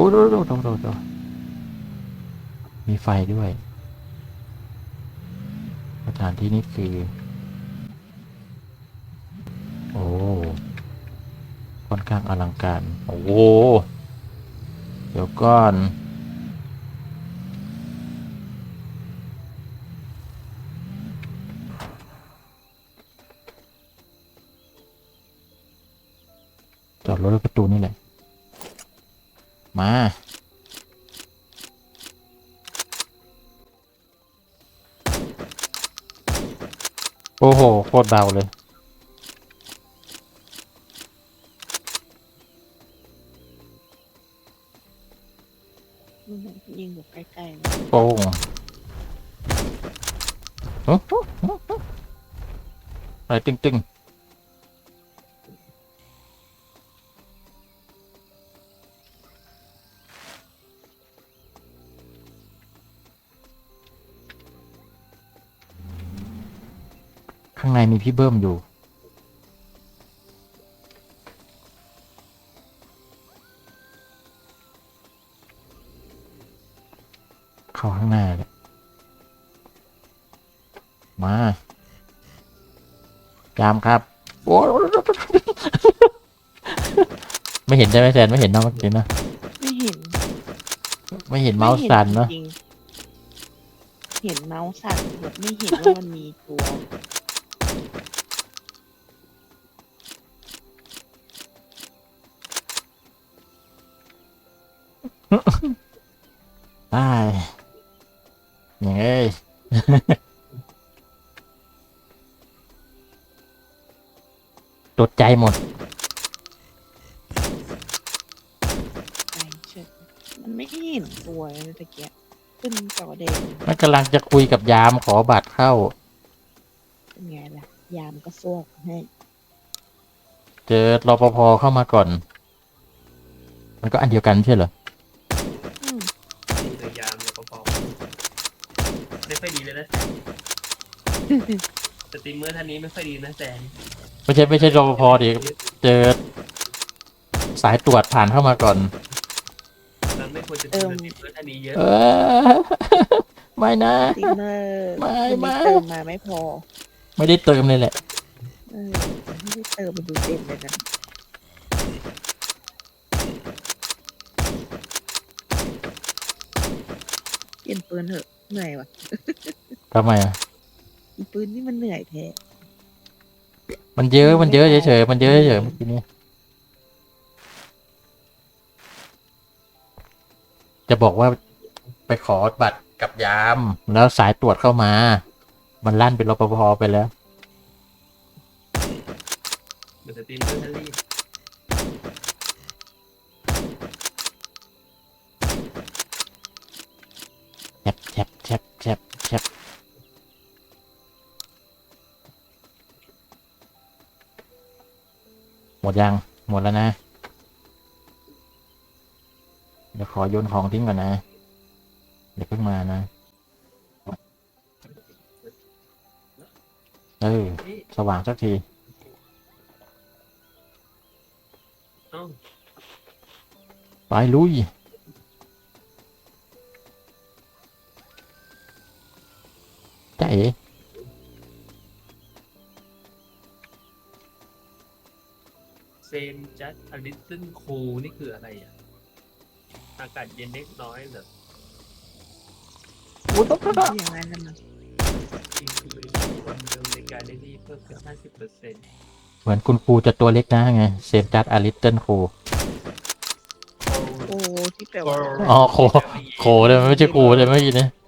อ้โหโดโดโดดมีไฟด้วยสถานที่นี้คือ โอ้ค่อนข้างอลังการ โอ้โหเดี๋ยวก่อน จอดรถประตูนี่แหละ มา โอ้โห โคตรเบาเลย ยิงแบบใกล้ๆนะโป้งโอ้โหอะไรตึงตึ มีพี่เบิ้มอยู่ เข้าข้างหน้าเลยมา ยามครับ โอ้ยไม่เห็นใช่ไหมแซนไม่เห็นเนาะเมื่อกี้นะ ไม่เห็นไม่เห็นเมาส์สั่นเนาะไม่ห็จริงๆเห็นเมาส์สั่นแบบไม่เห็นว่ามันมีตัว หมดไอ้เชิดมันไม่เห็นตัวเลยตะเกียบขึ้นจอแดงมันกำลังจะคุยกับยามขอบัตรเข้า เป็นไงล่ะ ยามก็ซวกให้เจอรปภเข้ามาก่อน มันก็อันเดียวกันไม่ใช่เหรอ อืมนี่พยายามแล้วก็พอไม่ค่อยดีเลยนะ สตรีมเมอร์ท่านนี้ไม่ค่อยดีนะแซน ไม่ใช่ไม่ใช่รปภดิเจอสายตรวจผ่านเข้ามาก่อนเราไม่ควรจะดูสตรีมเมอร์ท่านนี้เยอะเออ ไม่นะสตรีมเมอร์ไม่คนไม่นี้เติมมาไม่พอไม่ได้เติมเลยแหละ เออไม่ได้เติมมาดูเต็มเลยนะเปลี่ยนปืนเถอะเหนื่อยว่ะทำไมอะอีปืนนี่มันเหนื่อยแท้ มันเยอะมันเยอะเฉยๆมันเยอะเฉยๆเมื่อกี้นี้จะบอกว่าไปขอบัตรกับยาม แล้วสายตรวจเข้ามา มันลั่นเป็นรปภไปแล้ว เดี๋ยวจะตีนเมอร์ท่านรีบ มดยัง หมดแล้วนะ เดี๋ยวขอโยนของทิ้งก่อนนะ เดี๋ยวเพิ่งมานะ เออ สว่างสักทีไปลุยใจาเอ๋ เซมจัดอลิสเซนคูนี่คืออะไรอะ อากาศเย็นเล็กน้อยเหรออย่างนั้นละมั้งนี่คือความเร็วในการเล่นที่เพิ่มขึ้น50เปอร์เซ็นต์เหมือนคุณครูจะตัวเล็กนะไงเซฟจัดอาริตเติลครูโอ้ที่แปลว่า อ๋อโคโคเลยมันไม่ใช่ครูเลยเมื่อกี้นี้ตั้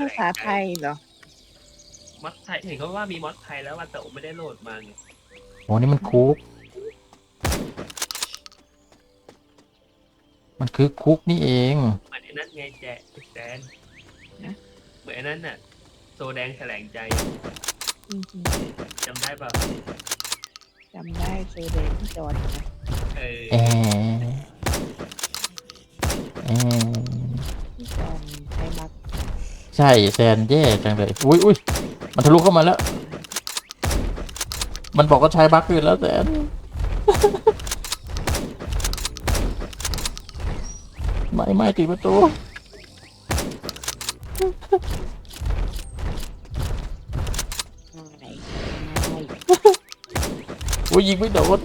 ภาษาไทยเหรอ มอดไทยเห็นเขาว่ามีมอดไทยแล้วว่าแต่ผมไม่ได้โหลดมาไงโอ้นี่มันคุก มันคือคุกนี่เอง เหมือนไอ้นั่นไงแจ๊แจนเหมือนไอ้นั่นน่ะโซแดงแถลงใจอืมจำได้ป่ะจำได้เซเดนที่จอดนะเออแอแอ ใช่แซนแย่จังเลยอุ้ยอุ้ยมันทะลุเข้ามาแล้ว มันบอกว่าใช้บั๊กอื่นแล้วแสนไม่ไม่ติดประตูง่ายอุ้ยยิงไม่โดน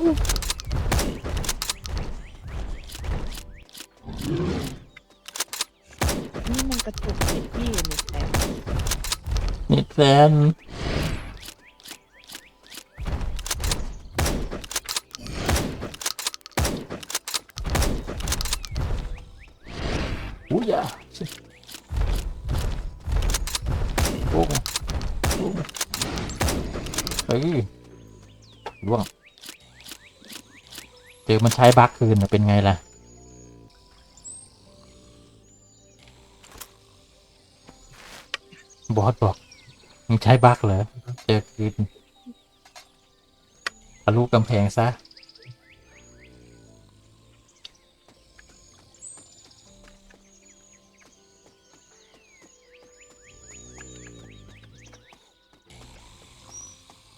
กระตุกเน็ตพี่น็ตแต่นี่แสนอุ้ยอย่าโอ้โหเฮ้ยล่วงเจอมันใช้บั๊กคืนเป็นไงล่ะ มึงใช้บักเหรอเจอคืนทะลุกำแพงซะ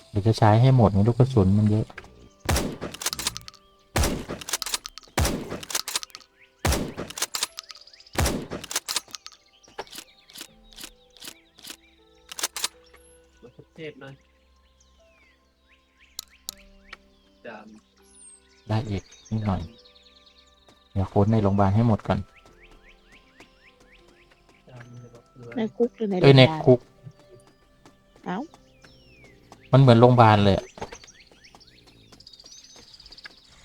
เดี๋ยวจะใช้ให้หมดไงลูกกระสุนมันเยอะ โรงพยาบาลให้หมดก่อนจามเลยบอกเลยในคุกหรือในเอ้ยในโรงพยาบาลคุก เอ้ามันเหมือนโรงพยาบาลเลยอะ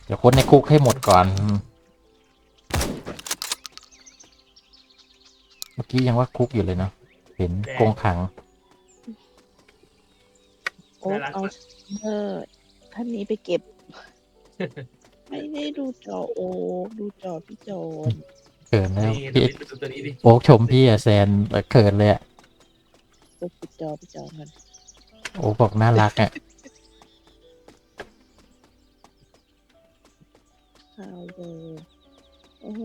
เดี๋ยวค้นในคุกให้หมดก่อน เมื่อกี้ยังว่าคุกอยู่เลยเนาะ เห็นกรงขัง โอ๊กเอาเออท่านนี้ไปเก็บ ไม่ได้ดูจอโอ๊กดูจอพี่โจนเขินแล้วนี่พี่ดูตัวนี้ดิโอ๊กชมพี่อะแซนเขินเลยอะโอ๊กปิดจอพี่โจนกันโอ๊กบอกน่ารักอะเอาเลยโอ้โห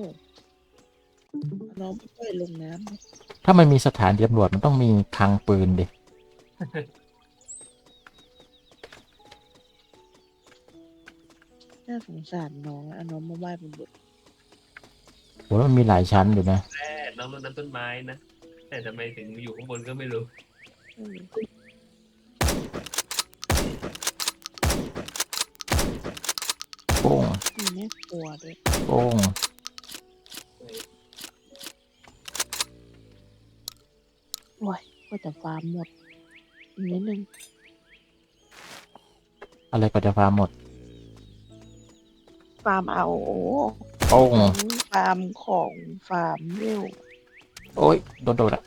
น้องไม่ปล่อยลงน้ำนะถ้ามันมีสถานตำรวจมันต้องมีคลังปืนดิ น่าสงสารน้องอะเอาน้องมาไหว้บนบทโหมันมีหลายชั้นอยู่นะแร่น้องรดน้ำต้นไม้นะ แต่ทำไมถึงอยู่ข้างบนก็ไม่รู้เออโป้งมีแม่ครัวด้วยโป้ง โอ้ยก็จะฟาร์มหมดอีกนิดนึงอะไรก็จะฟาร์มหมด ฟาร์มเอาโอ้โป้งทั้งฟาร์มของฟาร์มเร็วโอ้ยโดนโดนอะ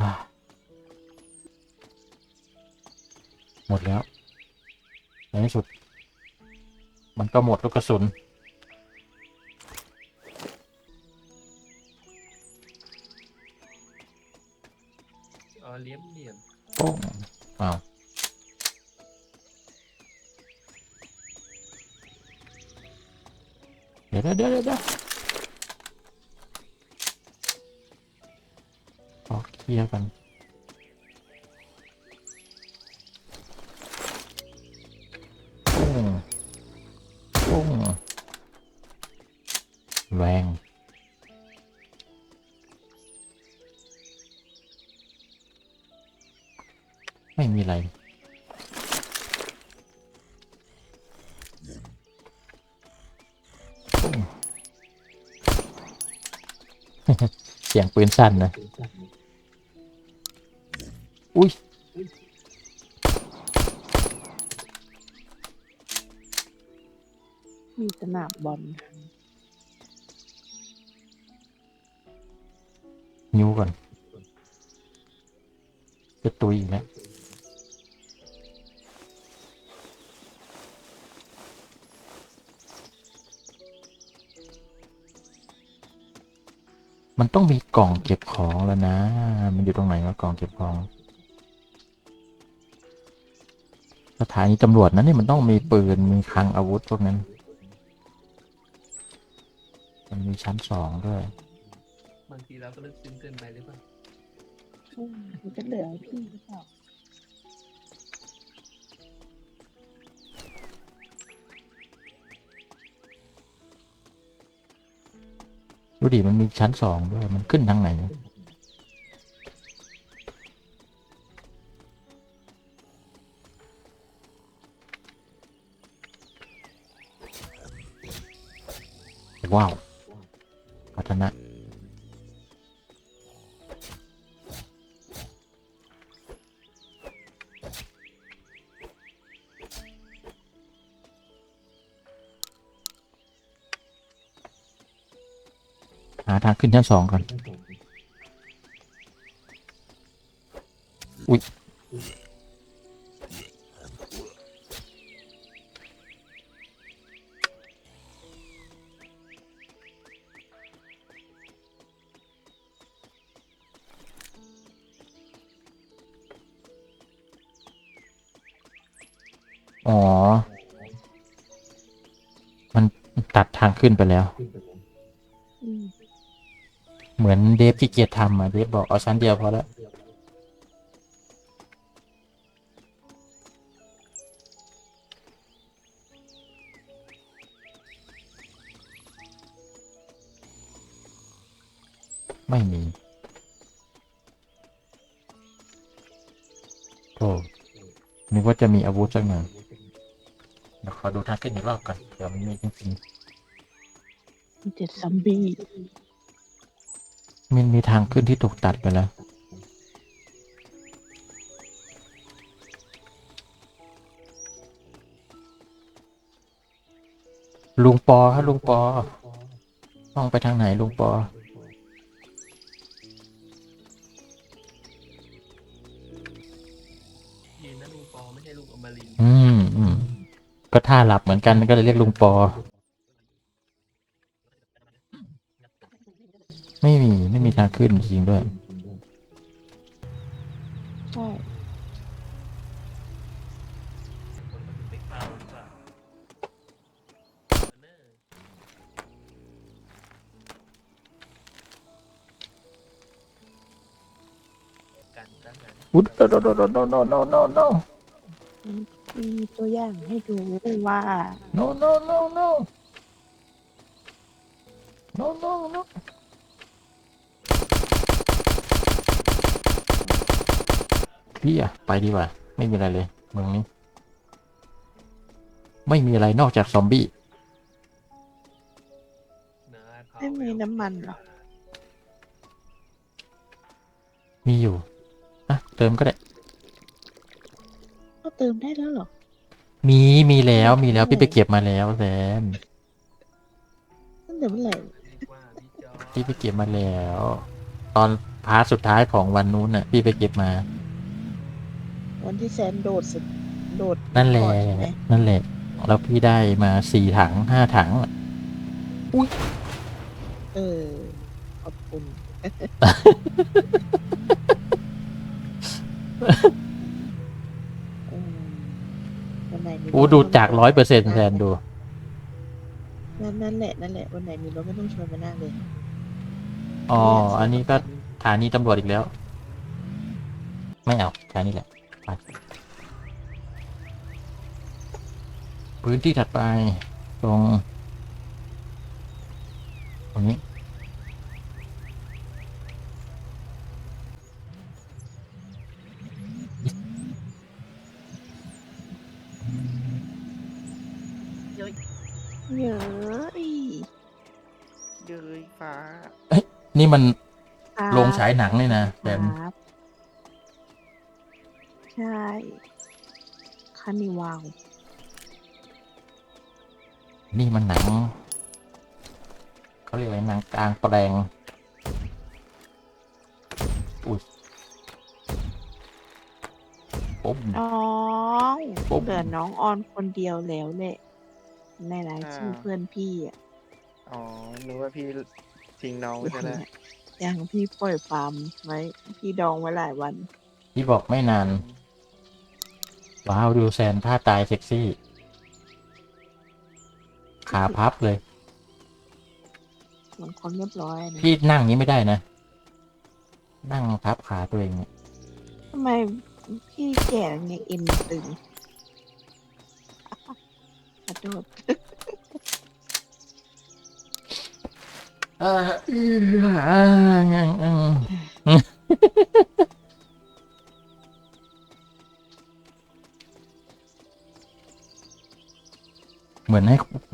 อะหมดแล้วในที่สุด มันก็หมดลูกกระสุน เดี๋ยวเดี๋ยวเดี๋ยวออกเคลียร์กัน นสั้นนะ อุ้ยมีสนามบอลนิ้วก่อนจะตุยอีกแล้ว มันต้องมีกล่องเก็บของแล้วนะ มันอยู่ตรงไหนวะกล่องเก็บของ สถานีตำรวจนั้นนี่มันต้องมีปืน มีคลังอาวุธพวกนั้น มันมีมีชั้นสองด้วย บางทีเราก็เลิกซึ้งเกินไปหรือเปล่าอืมมันจะเหลือให้พี่หรือเปล่า ดูดิมันมีชั้นสองด้วย มันขึ้นทางไหนว้าว ขึ้นชั้นสองก่อน อุ๊ยอ๋อ มันตัดทางขึ้นไปแล้ว เหมือนเดฟที่เกียจทำอะเดฟบอกเอาชั้นเดียวพอแล้วไม่มีโอ้นึกว่าจะมีอาวุธสักหน่อยเดี๋ยวขอดูทางขึ้นอีกรอบก่อน เดี๋ยวมันมีจริงมีเจ็ดซัมบี้ มันมีทางขึ้นที่ถูกตัดไปแล้ว ลุงปอฮะลุงปอต้องไปทางไหนลุงปอยีนนะลุงปอไม่ใช่ลุงอมรินทร์อืมอืมก็ท่าหลับเหมือนกันก็เลยเรียกลุงปอ ไม่มีไม่มีทางขึ้นจริงด้วย ใช่คนมันถึงไม่เข้าหรือเปล่าเนอะกันตั้งนั้นอุ๊ยโนโนโนโนโนโนโนโนโนมีตัวอย่างให้ดูว่า โนโนโนโนโนโนโน พี่อะไปดีกว่า ไม่มีอะไรเลยเมืองนี้ ไม่มีอะไรนอกจากซอมบี้นะเขาไม่มีน้ำมันเหรอ มีอยู่อะเติมก็ได้ ก็เติมได้แล้วเหรอ มีมีแล้วมีแล้วพี่ไปเก็บมาแล้วแซมตั้งแต่เมื่อไหร่เรียกว่าพี่จอพี่ไปเก็บมาแล้ว ตอนพาร์ทสุดท้ายของวันนู้นน่ะ พี่ไปเก็บมา วันที่แซนโดดสุดโดดนั่นแหละ ก่อใช่ไหมนั่นแหละ แล้วพี่ได้มาสี่ถังห้าถัง เออ ขอบคุณอืมวันไหนมีรถอู้ดูจากร้อยเปอร์เซ็นต์แทนดู นั่นนั่นแหละนั่นแหละ วันไหนมีรถไม่ต้องชวนมานั่งเลยอ๋อ อันนี้ก็สถานีตำรวจอีกแล้ว ไม่เอาแค่นี้แหละไป พื้นที่ถัดไปตรงตรงนี้เยอะเย้ยฟ้านี่มันครับโรงฉายหนังเลยนะคแต่รับ ใช่คานิวาวนี่มันหนังเขาเรียกอะไรหนังกลางแปลงอุ้ยปุ๊บ น้องปุ๊บ เหลือน้องออนคนเดียวแล้วแหละในรายชื่อเพื่อนพี่อะอ๋อนึกว่าพี่ทิ้งน้องไว้ซะแล้วยังพี่ปล่อยฟาร์มไว้พี่ดองไว้หลายวัน ที่บอกไม่นาน ว้าวดูแซนท่าตายเซ็กซี่ ขาพับเลย เหมือนคนเรียบร้อยนะพี่นั่งอย่างนี้ไม่ได้นะ นั่งทับขาตัวเองเนี่ยทำไมพี่แก่ไงเอ็นมันตึงขอโทษเออเอออ่าอืมเห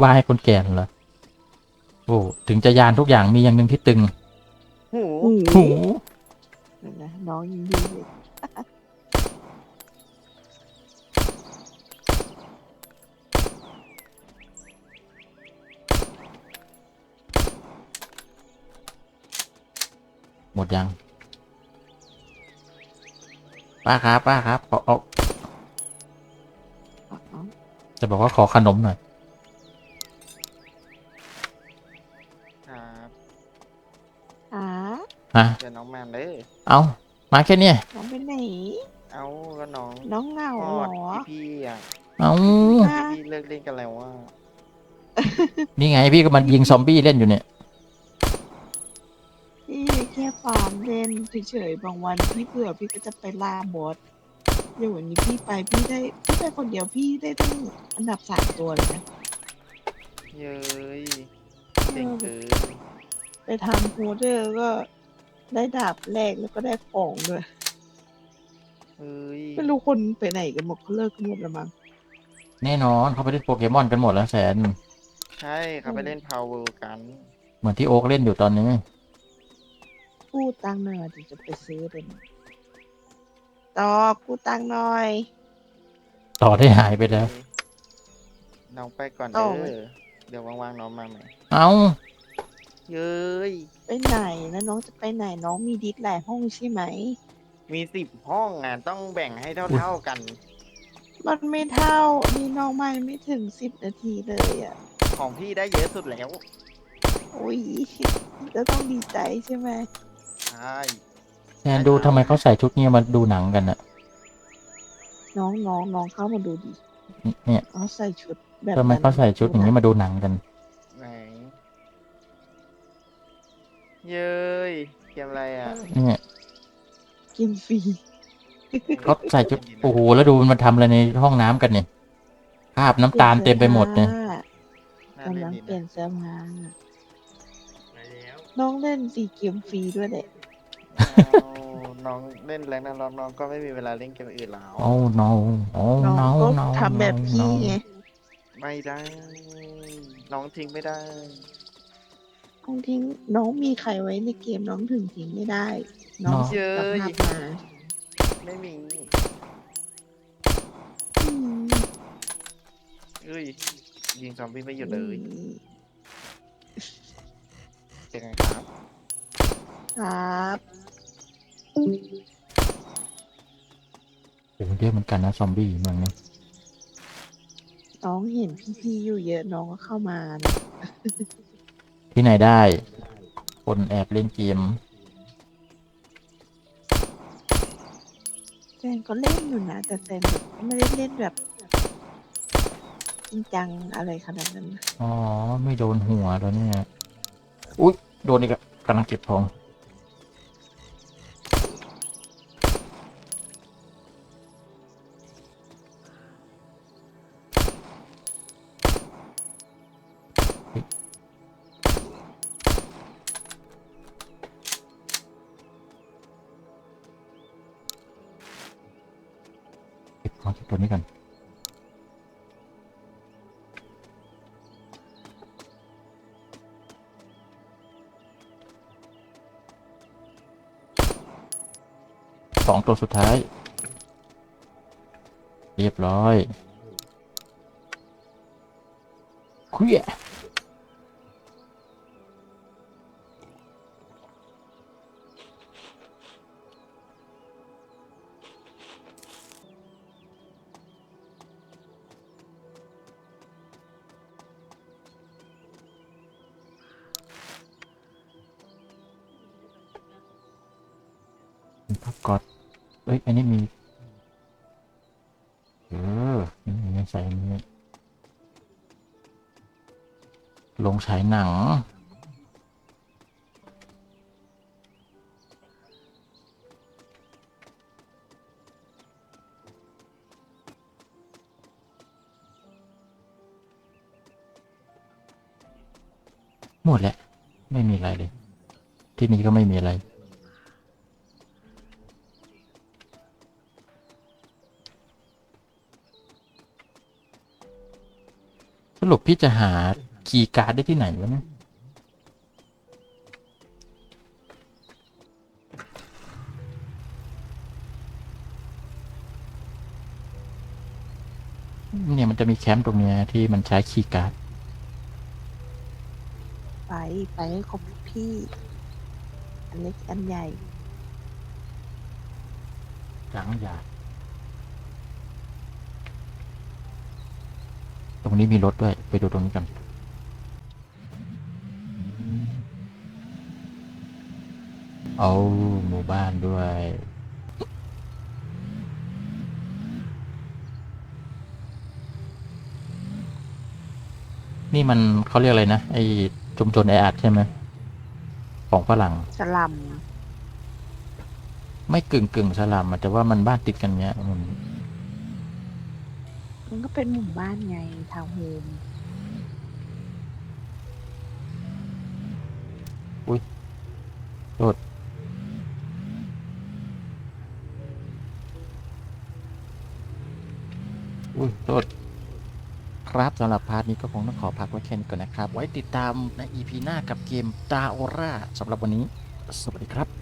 มือนให้ไหว้คนแก่เหรอโอ้ถึงจะยานทุกอย่างมีอย่างหนึ่งที่ตึงหูหูหูเห็นไหมน้องยังดีเลยหมดยัง ป้าครับ ป้าครับขอเอาอ๋อจะบอกว่าขอขนมหน่อย ฮะเดี๋ยวน้องแมนเลยเอามาแค่เนี้ยน้องไปไหน เอาก็น้องน้องเหงาพเหอรดอพี่พี่ๆอะเอาอะพี่เลิกเล่นกันแล้วว่านี่ไงพี่ก็มันยิงซอมบี้เล่นอยู่เนี่ย พี่แค่ฟาร์มเล่นเฉยๆบางวันพี่เผื่อพี่ก็จะไปล่าบอสเดี๋ยววันนี้พี่ไปพี่ได้พี่ไปคนเดียวพี่ได้ตั้งอันดับสามตัวเลยนะเย้ยเจ๋งเกินไปทำโฮเดอร์ก็ ได้ดาบแรกแล้วก็ได้ของด้วยเฮ้ยไม่รู้คนไปไหนกันหมดเขาเลิกกันหมดแล้วมั้งแน่นอนเขาไปเล่นโปเกมอนกันหมดแล้วแสน ใช่เขาไปเล่นพาวเวอร์กัน เหมือนที่โอ๊กเล่นอยู่ตอนนี้ กู้ตังค์หน่อยถึงจะไปซื้อเลยต่อกู้ตังค์หน่อย ต่อได้หายไปแล้ว น้องไปก่อนต่เด้ออไหมเดี๋ยวว่างๆน้องมาใหม่ เอา เย้ย ไปไหนนะน้องจะไปไหนน้องมีดิสหลายห้องใช่ไหม มีสิบห้องอะต้องแบ่งให้เท่าๆกัน มันไม่เท่านี่น้องไม่ไม่ถึงสิบนาทีเลยอะ ของพี่ได้เยอะสุดแล้วโอ้ยก็ต้องดีใจใช่ไหมใช่แสนดูทำไมเขาใส่ชุดนี้มาดูหนังกันอะน้องน้องน้องเข้ามาดูดิเนี่ย เขาใส่ชุดแบบทำไมเขาใส่ชุดอย่างนี้มาดูหนังกันไหน เย้ยเกมอะไรอะเนี่ยกินฟรีเขาใส่ชุดโอ้โหแล้วดูมันทำอะไรในห้องน้ำกันเนี่ยภาพน้ำตาลเต็มไปหมดเนี่ยน่ากำเล่นลังดีเปลี่ยนะนเสื้อผ้ามาแล้วน้องเล่นสีเกมฟรีด้วยแหละเอาน้องเล่นแรงนะน้องน้องก็ไม่มีเวลาเล่นเกมอื่นแล้วโอ้ no โอ้น้อง no ก็ no ทำแบบพี่ no ไงไม่ได้ น้องทิ้งไม่ได้ น้องทิ้งน้องมีใครไว้ในเกมน้องถึงทิ้งไม่ได้ น้องเนาะเสียสภาพมาไม่มีอืมเอ้ยยิงซอมบี้ไม่หยุดเลยอืมเป็นไงครับครับ โอ้โหเยอะเหมือนกันนะซอมบี้เมืองนี้น้องเห็นพี่ๆอยู่เยอะน้องก็เข้ามานะ ที่ไหนได้ คนแอบเล่นเกมแซนก็เล่นอยู่นะ แต่แซนแบบไม่ได้เล่นแบบจริงจังอะไรขนาดนั้นนะ อ๋อ ไม่โดนหัวแล้วเนี่ย อุ๊ย โดนอีกแล้วกำลังเก็บทอง เก็บของเก็บตัวนี้กันสองตัวสุดท้าย เรียบร้อยคุย พักกอดเอ้ย อันนี้มี เออนี่ใส่นี้ลงฉายหนัง หมดแล้ว ไม่มีอะไรเลย ที่นี่ก็ไม่มีอะไร สรุปพี่จะหาคีย์การ์ดได้ที่ไหนวะเนี่ยเนี่ยมันจะมีแคมป์ตรงเนี้ยที่มันใช้คีย์การ์ดไปไปให้ครบทุกที่ อันเล็กอันใหญ่ล้างยาต รงนี้มีรถด้วย ไปดูตรงนี้กันเอาหมู่บ้านด้วย นี่มันเขาเรียกอะไรนะ ไอชุมชนแออัดใช่ไหมของฝรั่งสลัม ไม่กึ่งกึ่งสลัมอะแต่ว่ามันบ้านติดกันเนี้ยมัน มันก็เป็นหมู่บ้านไงทาวน์โฮมโทษอุ้ยโทษครับสำหรับพาร์ทนี้ก็คงต้องขอพักไว้แค่นี้ก่อนนะครับ ไว้ติดตามใน EP หน้ากับเกมตาโอร่าสำหรับวันนี้ สวัสดีครับ